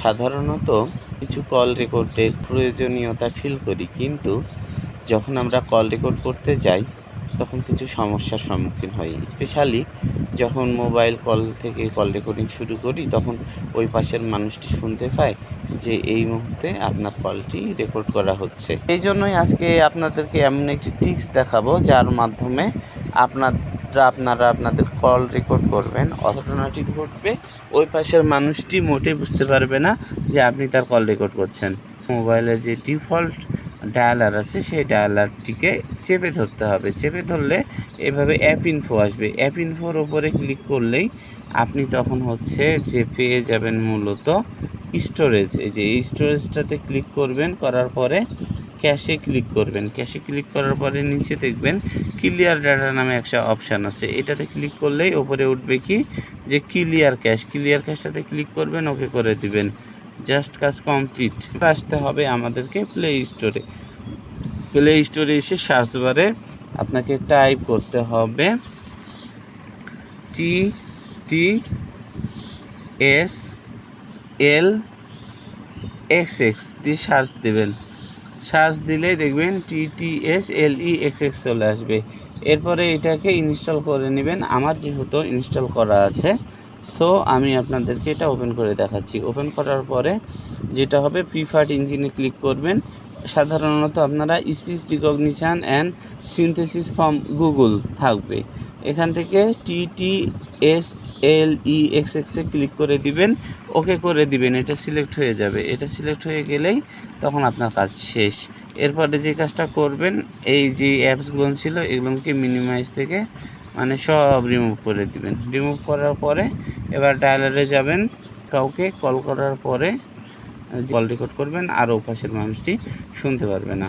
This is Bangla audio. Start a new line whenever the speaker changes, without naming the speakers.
সাধারণত কিছু কল রেকর্ডে প্রয়োজনীয়তা ফিল করি, কিন্তু যখন আমরা কল রেকর্ড করতে যাই, তখন কিছু সমস্যার সম্মুখীন হই। স্পেশালি যখন মোবাইল কল থেকে কল রেকর্ডিং শুরু করি, তখন ওই পাশের মানুষটি শুনতে পায় যে এই মুহূর্তে আপনার কলটি রেকর্ড করা হচ্ছে। এই জন্যই আজকে আপনাদেরকে এমন একটি টিপস দেখাবো, যার মাধ্যমে আপনারা আপনারা আপনাদের কল রেকর্ড করবেন ঘটনাটি ঘটবে, ওই পাশের মানুষটি মোটেই বুঝতে পারবে না যে আপনি তার কল রেকর্ড করছেন। মোবাইলে যে ডিফল্ট ডায়ালার আছে, সেই ডায়ালারটিকে চেপে ধরতে হবে। চেপে ধরলে এভাবে অ্যাপ ইনফো আসবে। অ্যাপ ইনফোর ওপরে ক্লিক করলেই আপনি তখন হচ্ছে যে পেয়ে যাবেন মূলত স্টোরেজ এই যে স্টোরেজটাতে ক্লিক করবেন, করার পরে ক্যাশে ক্লিক করবেন। ক্যাশে ক্লিক করার পরে নিচে দেখবেন ক্লিয়ার ডাটা নামে একটা অপশান আছে। এটাতে ক্লিক করলেই ওপরে উঠবে কি? যে ক্লিয়ার ক্যাশ। ক্লিয়ার ক্যাশটাতে ক্লিক করবেন, ওকে করে দিবেন। জাস্ট কাজ কমপ্লিট। আসতে হবে আমাদেরকে প্লে স্টোরে প্লে স্টোরে এসে সার্চ আপনাকে টাইপ করতে হবে T T S L X X দিয়ে সার্চ দেবেন। সার্চ দিলেই দেখবেন T T S L E X X চলে আসবে। এরপরে এটাকে ইনস্টল করে নেবেন। আমার যেহেতু ইনস্টল করা আছে, সো আমি আপনাদেরকে এটা ওপেন করে দেখাচ্ছি। ওপেন করার পরে যেটা হবে, প্রিফার্ড ইঞ্জিনে ক্লিক করবেন। সাধারণত আপনারা speech recognition and synthesis from Google থাকবে। এখান থেকে T T S L E X এক্সে ক্লিক করে দিবেন ওকে করে দিবেন, এটা সিলেক্ট হয়ে যাবে। এটা সিলেক্ট হয়ে গেলেই তখন আপনার কাজ শেষ। এরপরে যে কাজটা করবেন, এই যে অ্যাপসগুলো ছিল, এগুলোকে মিনিমাইজ থেকে মানে সব রিমুভ করে দিবেন। রিমুভ করার পরে এবার ডায়ালারে যাবেন, কাউকে কল করার পরে কল রেকর্ড করবেন আর ও পাশের মানুষটি শুনতে পারবে না।